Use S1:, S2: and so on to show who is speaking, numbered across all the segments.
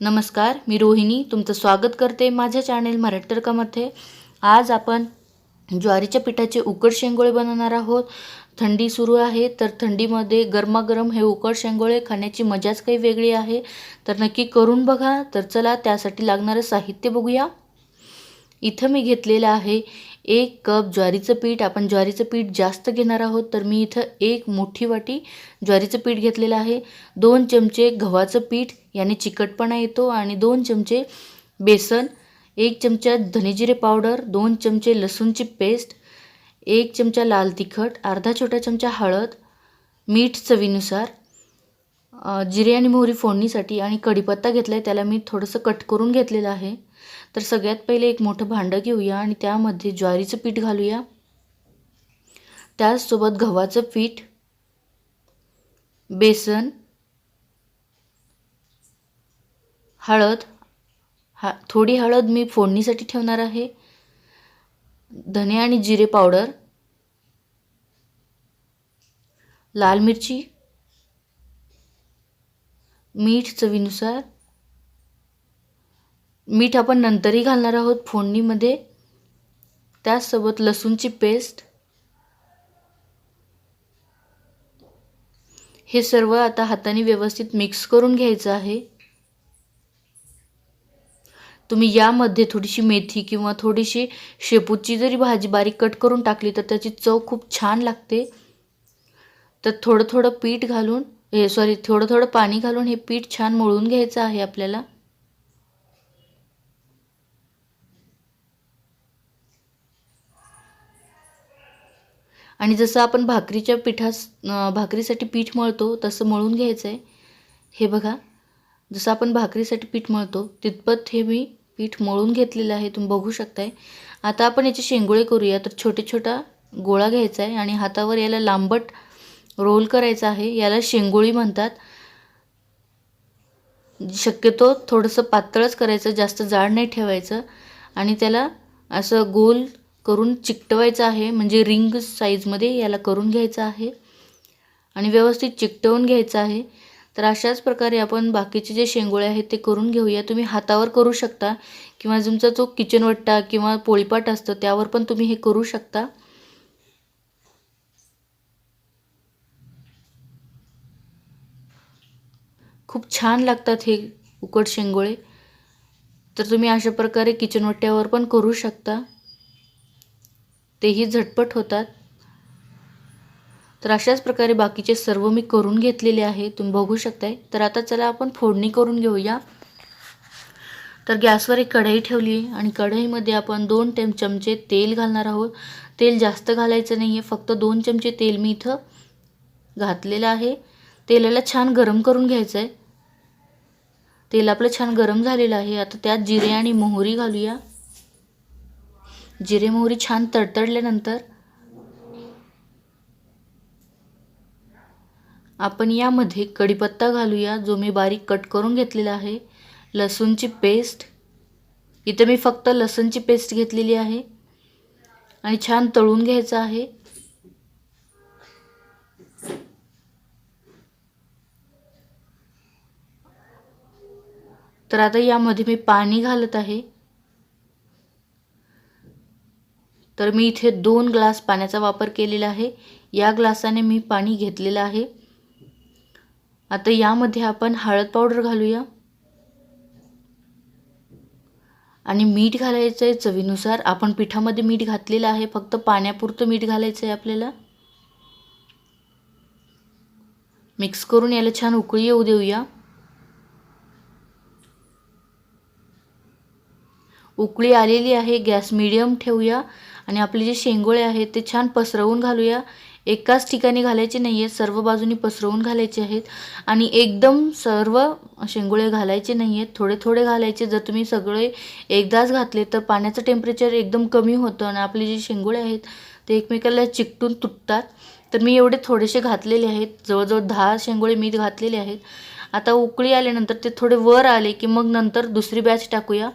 S1: नमस्कार मी रोहिणी. तुमचं स्वागत करते माझ्या चॅनेल मराठी आज आपण ज्वारीच्या पिठाचे उकड शेंगोळे बनवणार आहोत. थंडी सुरू आहे तर थंडीमध्ये गरमागरम हे उकड शेंगोळे खाण्याची मजाच काही वेगळी आहे. तर नक्की करून बघा. तर चला त्यासाठी लागणारं साहित्य बघूया. इथं मी घेतलेलं आहे एक कप ज्वारीचं पीठ आपण ज्वारीचं पीठ जास्त घेणार आहोत तर मी इथं एक मोठी वाटी ज्वारीचं पीठ घेतलेलं आहे. दोन चमचे गव्हाचं पीठ याने चिकटपणा येतो आणि दोन चमचे बेसन एक चमचा धनेजिरे पावडर दोन चमचे लसूणची पेस्ट एक चमचा लाल तिखट अर्धा छोटा चमचा हळद मीठ चवीनुसार जिरे आणि मोहरी फोडणीसाठी आणि कढीपत्ता घेतला आहे त्याला मी थोडंसं कट करून घेतलेलं आहे. तर सगळ्यात पहिले एक मोठं भांडं घेऊया आणि त्यामध्ये ज्वारीचं पीठ घालूया. त्याचसोबत गव्हाचं पीठ बेसन हळद. हा थोडी हळद मी फोडणीसाठी ठेवणार आहे. धने आणि जिरे पावडर लाल मिरची मीठ चवीनुसार मीठ आपण नंतरही घालणार आहोत. फोडणीमध्ये त्याचसोबत लसूणची पेस्ट. हे सर्व आता हाताने व्यवस्थित मिक्स करून घ्यायचं आहे. तुम्ही यामध्ये थोडीशी मेथी किंवा थोडीशी शेपूची जरी भाजी बारीक कट करून टाकली तर त्याची चव खूप छान लागते. तर थोडं थोडं पीठ घालून हे सॉरी थोडं थोडं पाणी घालून हे पीठ छान मळून घ्यायचं आहे आपल्याला. आणि जसं आपण भाकरीच्या पिठास भाकरीसाठी पीठ मळतो तसं मळून घ्यायचं आहे हे बघा जसं आपण भाकरीसाठी पीठ मळतो तितपत हे मी पीठ मळून घेतलेलं आहे तुम्ही बघू शकताय. आता आपण याचे शेंगोळे करूया तर छोटे छोटा गोळा घ्यायचा आहे आणि हातावर याला लांबट रोल करायचा आहे. याला शेंगोळी म्हणतात. शक्यतो थोडंसं पातळच करायचं जास्त जाड नाही ठेवायचं. आणि त्याला असं गोल करून चिकटवायचं आहे म्हणजे रिंग साईजमध्ये याला करून घ्यायचं आहे आणि व्यवस्थित चिकटवून घ्यायचं आहे. तर अशाच प्रकारे आपण बाकीचे जे शेंगोळे आहेत ते करून घेऊया. तुम्ही हातावर करू शकता किंवा तुमचा जो किचन वट्टा किंवा पोळीपाट असतं त्यावर पण तुम्ही हे करू शकता. खूप छान लागतात हे उकड शेंगोळे. तर तुम्ही अशा प्रकारे किचन वट्ट्यावर पण करू शकता. तेही झटपट होतात. तर अशाच प्रकारे बाकीचे सर्व मी करून घेतलेले आहे. तुम्ही बघू शकताय. तर आता चला आपण फोडणी करून घेऊया. तर गॅसवर एक कढई ठेवली आहे आणि कढईमध्ये आपण दोन टेम चमचे तेल घालणार आहोत. तेल जास्त घालायचं नाही आहे फक्त दोन चमचे तेल मी इथं घातलेलं आहे. तेलाला छान गरम करून घ्यायचं आहे तेल आपलं छान गरम झालेलं आहे. आता त्यात जिरे आणि मोहरी घालूया. जिरे मोहरी छान तडतडल्यानंतर आपण यामध्ये कढीपत्ता घालूया जो मी बारीक कट करून घेतलेला आहे. लसूणची पेस्ट. इथं मी फक्त लसूणची पेस्ट घेतलेली आहे. आणि छान तळून घ्यायचं आहे. तर आता यामध्ये मी पाणी घालत आहे. तर मी इथे दोन ग्लास पाण्याचा वापर केलेला आहे. या ग्लासाने मी पाणी घेतलेलं आहे. आता यामध्ये आपण हळद पावडर घालूया. आणि मीठ घालायचं आहे चवीनुसार. आपण पिठामध्ये मीठ घातलेलं आहे. फक्त पाण्यापुरतं मीठ घालायचं आहे आपल्याला. मिक्स करून याला छान उकळी येऊ देऊया. उकळी आलेली आहे गॅस मिडियम ठेवूया आणि आपले जे शेंगोळे आहेत ते छान पसरवून घालूया. एकाच ठिकाणी घालायचे नाही आहेत सर्व बाजूनी पसरवून घालायचे आहेत आणि एकदम सर्व शेंगोळे घालायचे नाही आहेत थोडे थोडे घालायचे. जर तुम्ही सगळे एकदाच घातले तर पाण्याचं टेम्परेचर एकदम कमी होतं आणि आपले जे शेंगोळे आहेत ते एकमेकाला चिकटून तुटतात. तर मी एवढे थोडेसे घातलेले आहेत जवळजवळ दहा शेंगोळे मी घातलेले आहेत. आता उकळी आल्यानंतर ते थोडे वर आले की मग नंतर दुसरी बॅच टाकूया.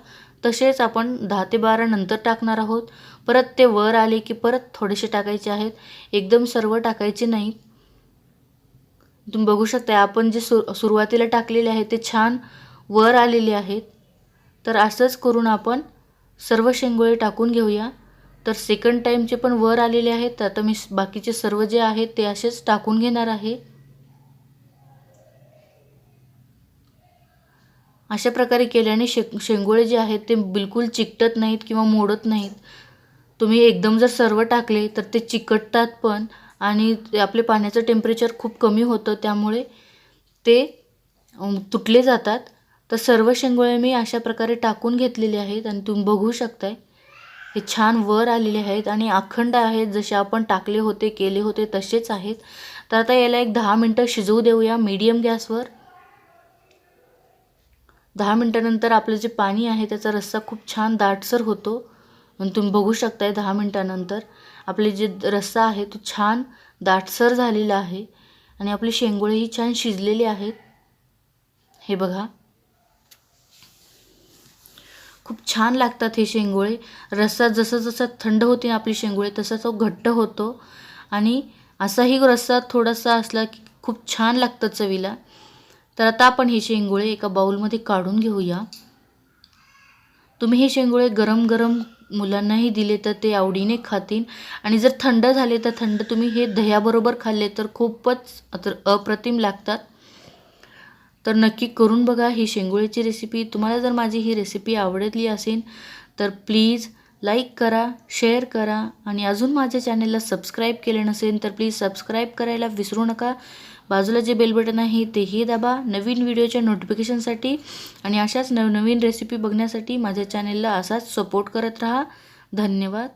S1: तसेच आपण दहा ते बारा नंतर टाकणार आहोत. परत ते वर आले की परत थोडेसे टाकायचे आहेत. एकदम सर्व टाकायचे नाही. तुम्ही बघू शकता आपण जे सुर सुरुवातीला टाकलेले आहे ते छान वर आलेले आहेत. तर असंच करून आपण सर्व शेंगोळे टाकून घेऊया. तर सेकंड टाईमचे पण वर आलेले आहेत. तर आता मी बाकीचे सर्व जे आहेत ते असेच टाकून घेणार आहे. अशा प्रकारे केल्याने शे शेंगोळे जे आहेत ते बिलकुल चिकटत नाहीत किंवा मोडत नाहीत. तुम्ही एकदम जर सर्व टाकले तर ते चिकटतात पण आणि ते आपले पाण्याचं टेम्परेचर खूप कमी होतं त्यामुळे ते तुटले जातात. तर सर्व शेंगोळे मी अशा प्रकारे टाकून घेतलेले आहेत आणि तुम्ही बघू शकताय. हे छान वर आलेले आहेत आणि अखंड आहेत. जसे आपण टाकले होते केले होते तसेच आहेत. तर आता याला एक दहा मिनटं शिजवू देऊया. मीडियम गॅसवर दहा मिनटानंतर आपलं जे पाणी आहे त्याचा रस्सा खूप छान दाटसर होतो. आणि तुम्ही बघू शकताय दहा मिनटानंतर. आपले जे रस्सा आहे तो छान दाटसर झालेला आहे. आणि आपले शेंगोळेही छान शिजलेले आहेत. हे बघा. खूप छान लागतात हे शेंगोळे. रस्सा जसं जसं थंड होते ना आपली शेंगोळे तसा तो घट्ट होतो. आणि असाही रस्सा थोडासा असला की खूप छान लागतं चवीला. तर आता आपण हे शेंगोळे एका बाऊलमध्ये काढून घेऊया. तुम्ही हे शेंगोळे गरम गरम मुलांनाही दिले तर ते आवडीने खातील. आणि जर थंड झाले तर थंड तुम्ही हे दह्याबरोबर खाल्ले तर खूपच अप्रतिम लागतात. तर नक्की करून बघा ही शेंगोळीची रेसिपी तुम्हाला जर माझी ही रेसिपी आवडली असेल तर प्लीज लाईक करा शेअर करा. आणि अजून माझ्या चॅनलला सबस्क्राईब केले नसेल तर प्लीज सबस्क्राईब करायला विसरू नका. बाजूला जे बेल बटन आहे तेही दाबा. नवीन व्हिडिओच्या नोटिफिकेशनसाठी आणि अशाच नवनवीन रेसिपी बघण्यासाठी माझ्या चॅनेलला असाच सपोर्ट करत राहा. धन्यवाद.